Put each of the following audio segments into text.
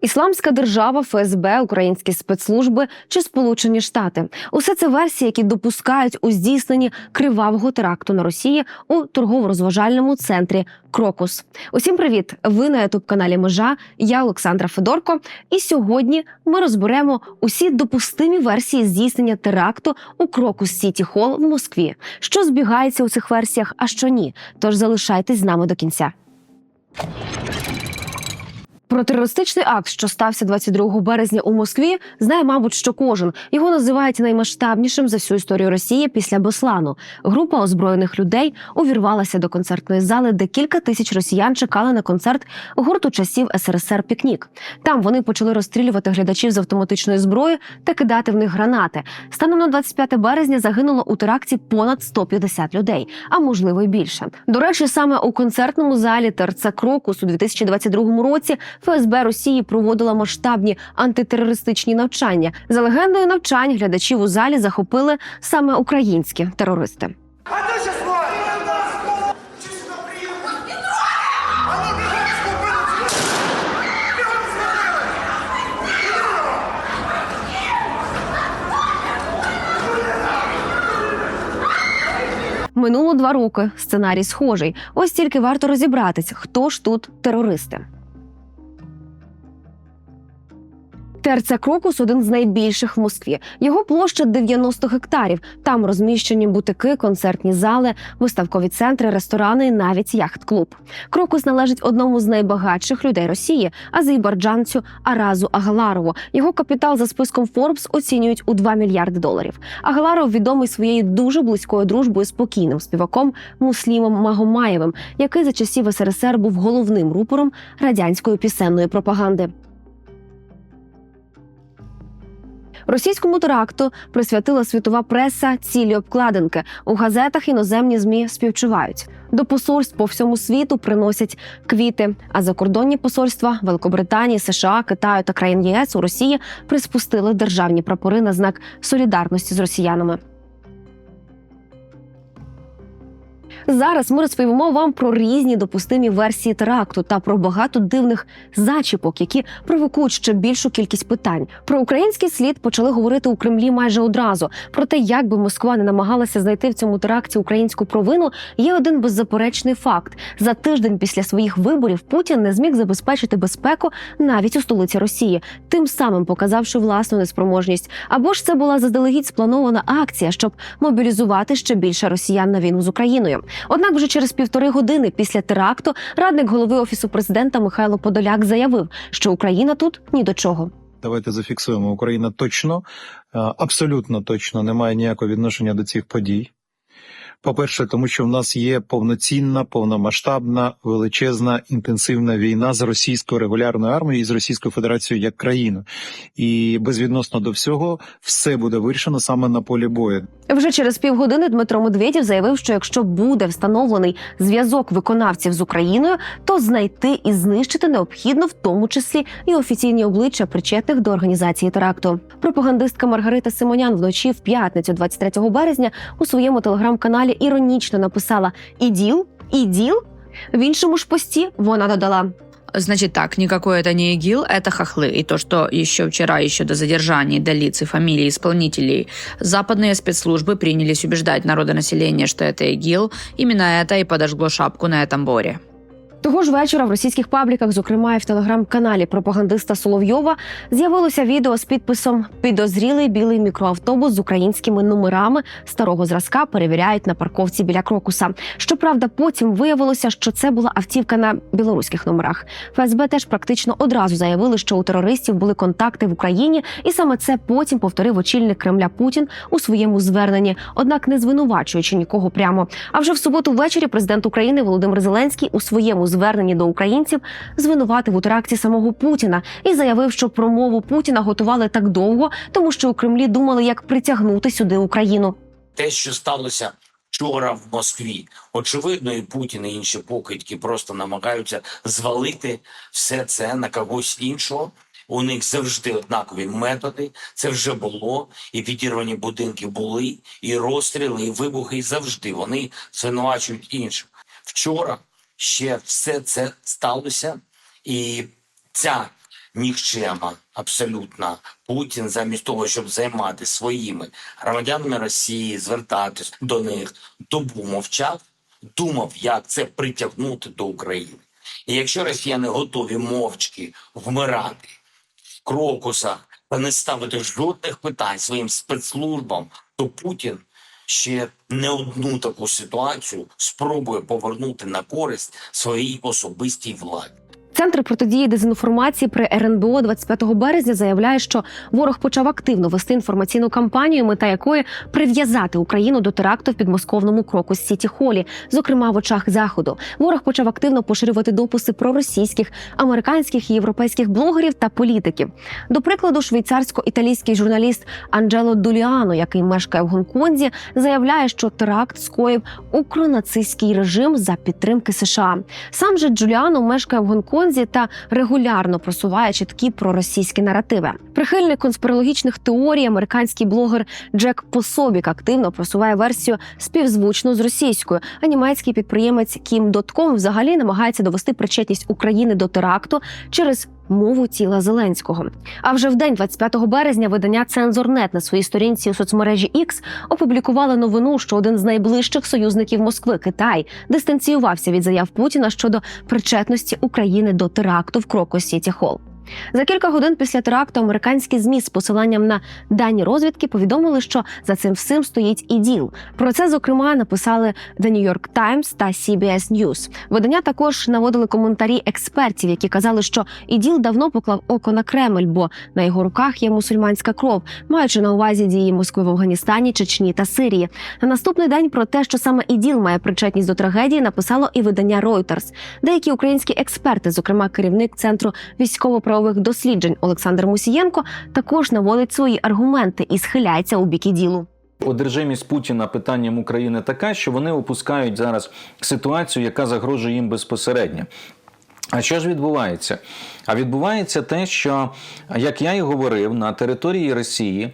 Ісламська держава, ФСБ, українські спецслужби чи Сполучені Штати усе це версії, які допускають у здійсненні кривавого теракту на Росії у торгово-розважальному центрі Крокус. Усім привіт! Ви на ютуб каналі Межа. Я Олександра Федорко. І сьогодні ми розберемо усі допустимі версії здійснення теракту у Крокус Сіті Холл в Москві. Що збігається у цих версіях, а що ні. Тож залишайтесь з нами до кінця. Про терористичний акт, що стався 22 березня у Москві, знає, мабуть, що кожен його називають наймасштабнішим за всю історію Росії після Беслану. Група озброєних людей увірвалася до концертної зали, де кілька тисяч росіян чекали на концерт гурту часів СРСР Пікнік. Там вони почали розстрілювати глядачів з автоматичної зброї та кидати в них гранати. Станом на 25 березня загинуло у теракті понад 150 людей, а можливо й більше. До речі, саме у концертному залі ТРЦ Крокус у 2022 році ФСБ Росії проводила масштабні антитерористичні навчання. За легендою навчань глядачів у залі захопили саме українські терористи. Ну! Минуло два роки. Сценарій схожий. Ось тільки варто розібратись, хто ж тут терористи. ТРЦ Крокус один з найбільших в Москві. Його площа 90 гектарів. Там розміщені бутики, концертні зали, виставкові центри, ресторани, і навіть яхт-клуб. Крокус належить одному з найбагатших людей Росії азербайджанцю Аразу Агаларову. Його капітал за списком Forbes оцінюють у 2 мільярди доларів. Агаларов відомий своєю дуже близькою дружбою з покійним співаком Муслімом Магомаєвим, який за часів СРСР був головним рупором радянської пісенної пропаганди. Російському теракту присвятила світова преса цілі обкладинки. У газетах іноземні змі співчувають. До посольств по всьому світу приносять квіти. А закордонні посольства Великобританії, США, Китаю та країн ЄС у Росії приспустили державні прапори на знак солідарності з росіянами. Зараз ми розповімо вам про різні допустимі версії теракту та про багато дивних зачіпок, які провокують ще більшу кількість питань. Про український слід почали говорити у Кремлі майже одразу. Про те, як би Москва не намагалася знайти в цьому теракті українську провину, є один беззаперечний факт: за тиждень після своїх виборів Путін не зміг забезпечити безпеку навіть у столиці Росії, тим самим показавши власну неспроможність. Або ж це була заздалегідь спланована акція, щоб мобілізувати ще більше росіян на війну з Україною. Однак, вже через півтори години після теракту радник голови офісу президента Михайло Подоляк заявив, що Україна тут ні до чого. Давайте зафіксуємо. Україна точно, е, абсолютно точно не має ніякого відношення до цих подій. По-перше, тому що в нас є повноцінна, повномасштабна, величезна, інтенсивна війна з російською регулярною армією і з Російською Федерацією як країною. І безвідносно до всього, все буде вирішено саме на полі бою. Вже через півгодини Дмитро Медведєв заявив, що якщо буде встановлений зв'язок виконавців з Україною, то знайти і знищити необхідно, в тому числі і офіційні обличчя причетних до організації теракту. Пропагандистка Маргарита Симонян вночі в п'ятницю, 23 березня, у своєму телеграм-каналі іронічно написала «Іділ? Іділ?» В іншому ж пості вона додала. Значит так, никакой это не ИГИЛ, это хохлы. И то, что еще вчера, еще до задержаний, до лиц и фамилий исполнителей, западные спецслужбы принялись убеждать народонаселение, что это ИГИЛ, именно это и подожгло шапку на этом боре. Того ж вечора в російських пабліках, зокрема і в телеграм-каналі пропагандиста Соловйова, з'явилося відео з підписом Підозрілий білий мікроавтобус з українськими номерами старого зразка перевіряють на парковці біля Крокуса. Щоправда, потім виявилося, що це була автівка на білоруських номерах. ФСБ теж практично одразу заявили, що у терористів були контакти в Україні, і саме це потім повторив очільник Кремля Путін у своєму зверненні, однак не звинувачуючи нікого прямо. А вже в суботу ввечері президент України Володимир Зеленський у своєму зверненні до українців звинуватив у теракті самого Путіна і заявив, що промову Путіна готували так довго, тому що у Кремлі думали, як притягнути сюди Україну. те, що сталося вчора в Москві. Очевидно, і Путін і інші покидьки просто намагаються звалити все це на когось іншого. У них завжди однакові методи. Це вже було, і підірвані будинки були, і розстріли, і вибухи. І завжди вони звинувачують інших. Вчора ще все це сталося, і ця нікчема, абсолютно. Путін, замість того, щоб займати своїми громадянами Росії, звертатись до них, добу мовчав, думав, як це притягнути до України. І якщо росіяни готові мовчки вмирати в крокусах та не ставити жодних питань своїм спецслужбам, то Путін ще не одну таку ситуацію спробує повернути на користь своїй особистій владі. Центр протидії дезінформації при РНБО 25 березня заявляє, що ворог почав активно вести інформаційну кампанію, мета якої прив'язати Україну до теракту в підмосковному кроку Сіті Холі, зокрема в очах заходу. Ворог почав активно поширювати дописи про російських, американських і європейських блогерів та політиків. До прикладу, швейцарсько-італійський журналіст Анджело Дуліано, який мешкає в Гонконзі, заявляє, що теракт скоїв укронацистський режим за підтримки США. Сам же Джуліано мешкає в Гонконзі та регулярно просуває чіткі проросійські наративи. Прихильник конспірологічних теорій, американський блогер Джек Пособік активно просуває версію співзвучну з російською. А німецький підприємець Kim.com взагалі намагається довести причетність України до теракту через мову тіла Зеленського. А вже в день 25 березня видання Цензорнет на своїй сторінці у соцмережі X опублікували новину, що один з найближчих союзників Москви Китай дистанціювався від заяв Путіна щодо причетності України теракту в Крокус Сіті Холл. За кілька годин після теракту американські змі з посиланням на дані розвідки повідомили, що за цим всім стоїть іділ. Про це зокрема написали The New York Times та CBS News. Видання також наводили коментарі експертів, які казали, що іділ давно поклав око на Кремль, бо на його руках є мусульманська кров, маючи на увазі дії Москви в Афганістані, Чечні та Сирії. На наступний день про те, що саме іділ має причетність до трагедії, написало і видання Reuters. Деякі українські експерти, зокрема керівник центру військово-правових досліджень Олександр Мусієнко, також наводить свої аргументи і схиляється у бік ділу. Одержимість Путіна питанням України така, що вони опускають зараз ситуацію, яка загрожує їм безпосередньо. А що ж відбувається? А відбувається те, що, як я і говорив, на території Росії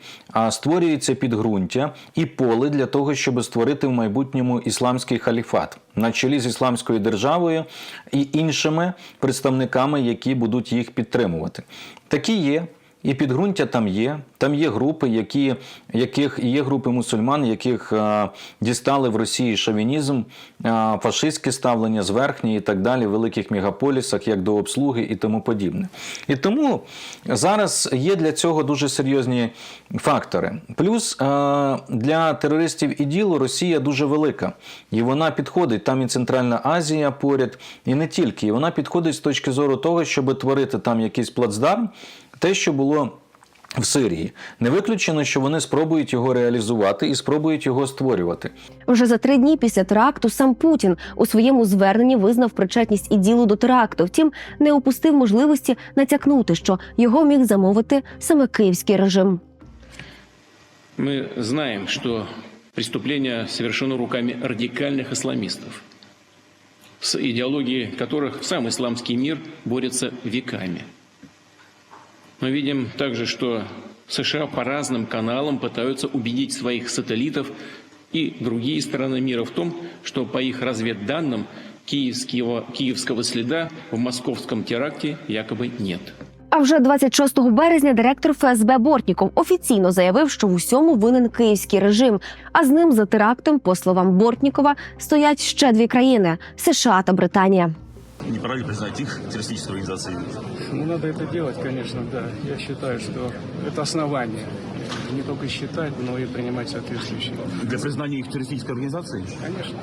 створюється підґрунтя і поле для того, щоб створити в майбутньому ісламський халіфат на чолі з ісламською державою і іншими представниками, які будуть їх підтримувати. Такі є. І підґрунтя там є. Там є групи, які, яких є групи мусульман, яких а, дістали в Росії шовінізм, а, фашистське ставлення зверхні і так далі в великих мегаполісах, як до обслуги і тому подібне. І тому зараз є для цього дуже серйозні фактори. Плюс а, для терористів і ділу Росія дуже велика, і вона підходить там і Центральна Азія поряд, і не тільки. І вона підходить з точки зору того, щоб творити там якийсь плацдарм, те, що було. В Сирії не виключено, що вони спробують його реалізувати і спробують його створювати. Вже за три дні після теракту сам Путін у своєму зверненні визнав причетність і ділу до теракту. Втім, не упустив можливості натякнути, що його міг замовити саме київський режим. Мы знаем, что преступление совершено руками радикальных исламистов, с идеологией которых сам исламский мир борется веками. Мы видим также, что США по разным каналам пытаются убедить своих сателлитов и другие страны мира в том, что по их разведданным киевского, киевского следа в московском теракте якобы нет. А вже 26 березня директор ФСБ Бортніков офіційно заявив, що в усьому винен київський режим. А з ним за терактом, по словам Бортнікова, стоять ще дві країни США та Британія. Не пора ли признать их террористической организацией? Ну, надо это делать, конечно, да. Я считаю, что это основание. Не только считать, но и принимать соответствующие. Для признания их террористической организацией? Конечно.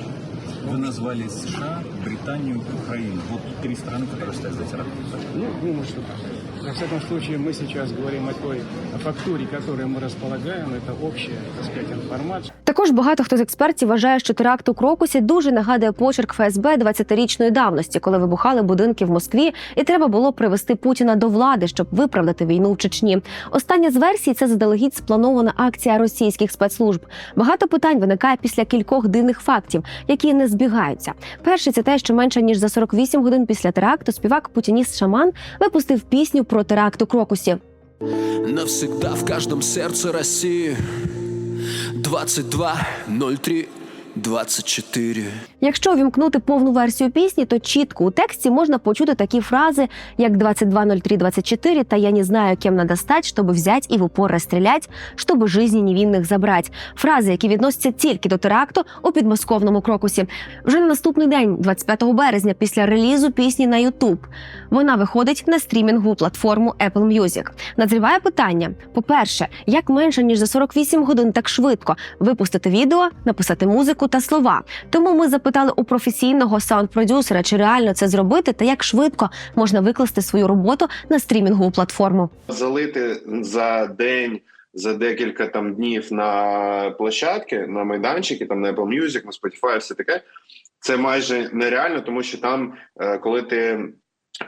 Вы назвали США, Британию, Украину. Вот три страны, которые стоят за терактом. Ну, думаю, что так. Во всяком случае, мы сейчас говорим о той фактуре, которой мы располагаем. Это общая, так сказать, информация. Також багато хто з експертів вважає, що теракт у Крокусі дуже нагадує почерк ФСБ 20-річної давності, коли вибухали будинки в Москві, і треба було привести Путіна до влади, щоб виправдати війну в Чечні. Остання з версій це заздалегідь спланована акція російських спецслужб. Багато питань виникає після кількох дивних фактів, які не збігаються. Перший це те, що менше ніж за 48 годин після теракту співак Путініст Шаман випустив пісню про теракт у Крокусі. Навсегда в каждом сердце России 22 03 24 Якщо увімкнути повну версію пісні, то чітко у тексті можна почути такі фрази, як 22.03.24 та «Я не знаю, кем надо стать, щоб взять і в упор розстрілять, щоб жизни невинних забрать». Фрази, які відносяться тільки до теракту у підмосковному крокусі. Вже на наступний день, 25 березня, після релізу пісні на YouTube, вона виходить на стрімінгову платформу Apple Music. Назріває питання: по-перше, як менше ніж за 48 годин так швидко випустити відео, написати музику та слова. Тому ми запитали у професійного саунд-продюсера, чи реально це зробити, та як швидко можна викласти свою роботу на стрімінгову платформу. залити за день. За декілька там днів на площадки, на майданчики, там на Apple Music, на Spotify, все таке. Це майже нереально, тому що там, е, коли ти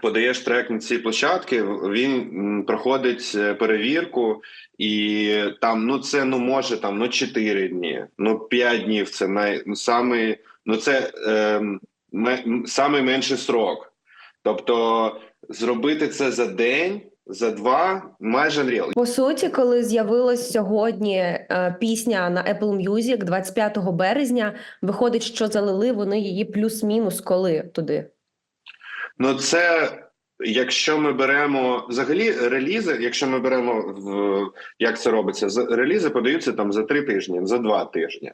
подаєш трек на ці площадки, він проходить е, перевірку, і там ну це ну може там ну 4 дні, ну 5 днів. Це най ну, самий, ну це е, самий менший срок. Тобто зробити це за день, за два майже unreal. По суті, коли з'явилась сьогодні е, пісня на Apple Music 25 березня, виходить, що залили вони її плюс-мінус коли туди. Ну, це якщо ми беремо взагалі релізи, якщо ми беремо в як це робиться, релізи подаються там за три тижні, за два тижні.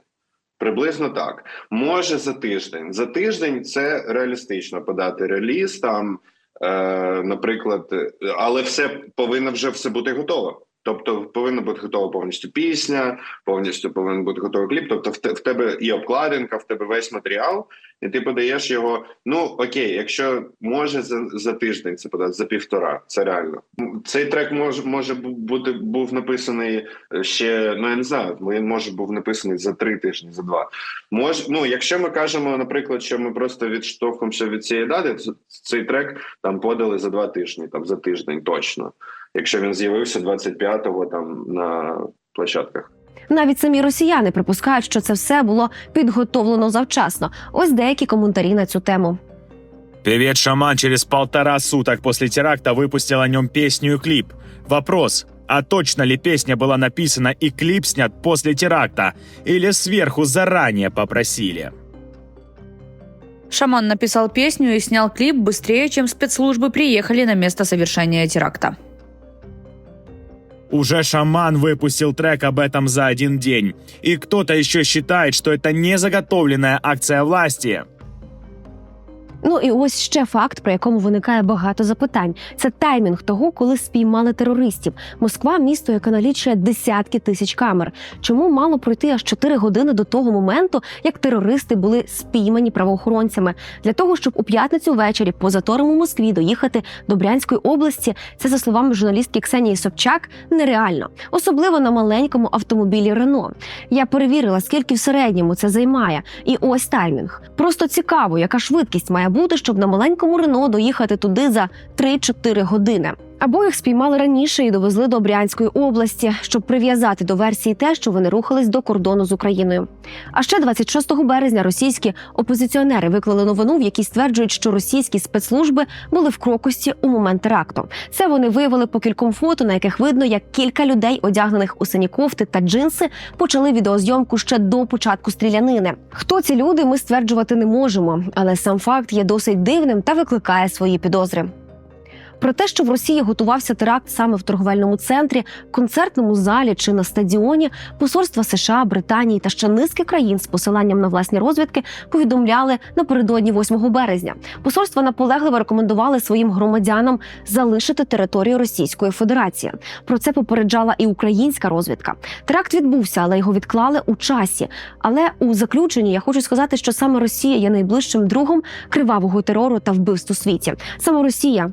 Приблизно так. Може за тиждень. За тиждень це реалістично подати реліз там, е, наприклад, але все повинно вже все бути готово. Тобто повинна бути готова повністю пісня, повністю повинен бути готовий кліп. Тобто, в, в тебе і обкладинка, в тебе весь матеріал, і ти подаєш його. Ну окей, якщо може за, за тиждень це подати, за півтора, це реально. Цей трек може може бути був написаний е, ще. Ну я не знаю, він може був написаний за три тижні, за два. Мож, ну якщо ми кажемо, наприклад, що ми просто відштовхуємося від цієї дати, цей трек там подали за два тижні, там за тиждень точно Якщо він з'явився 25-го там на площадках. Навіть самі росіяни припускають, що це все було підготовлено завчасно. Ось деякі коментарі на цю тему. Певец Шаман через полтора суток после теракта выпустил о нем песню и клип. Вопрос, а точно ли песня была написана и клип снят после теракта? Или сверху заранее попросили? Шаман написал песню и снял клип быстрее, чем спецслужбы приехали на место совершения теракта. Уже Шаман выпустил трек об этом за один день. И кто-то еще считает, что это не заготовленная акция власти. Ну і ось ще факт, про якому виникає багато запитань. Це таймінг того, коли спіймали терористів. Москва місто, яке налічує десятки тисяч камер. Чому мало пройти аж 4 години до того моменту, як терористи були спіймані правоохоронцями? Для того, щоб у п'ятницю ввечері по заторам у Москві доїхати до Брянської області, це за словами журналістки Ксенії Собчак, нереально, особливо на маленькому автомобілі Рено. Я перевірила, скільки в середньому це займає, і ось таймінг. Просто цікаво, яка швидкість має бути, щоб на маленькому Рено доїхати туди за 3-4 години. Або їх спіймали раніше і довезли до Брянської області, щоб прив'язати до версії те, що вони рухались до кордону з Україною. А ще 26 березня російські опозиціонери виклали новину, в якій стверджують, що російські спецслужби були в крокості у момент теракту. Це вони виявили по кільком фото, на яких видно, як кілька людей, одягнених у сині кофти та джинси, почали відеозйомку ще до початку стрілянини. Хто ці люди, ми стверджувати не можемо, але сам факт є досить дивним та викликає свої підозри. Про те, що в Росії готувався теракт саме в торговельному центрі, концертному залі чи на стадіоні, посольства США, Британії та ще низки країн з посиланням на власні розвідки повідомляли напередодні 8 березня. Посольства наполегливо рекомендували своїм громадянам залишити територію Російської Федерації. Про це попереджала і українська розвідка. Теракт відбувся, але його відклали у часі. Але у заключенні я хочу сказати, що саме Росія є найближчим другом кривавого терору та вбивств у світі. Саме Росія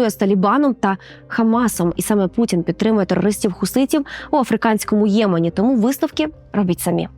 співпрацює з Талібаном та Хамасом, і саме Путін підтримує терористів хуситів у африканському Ємені. Тому висновки робіть самі.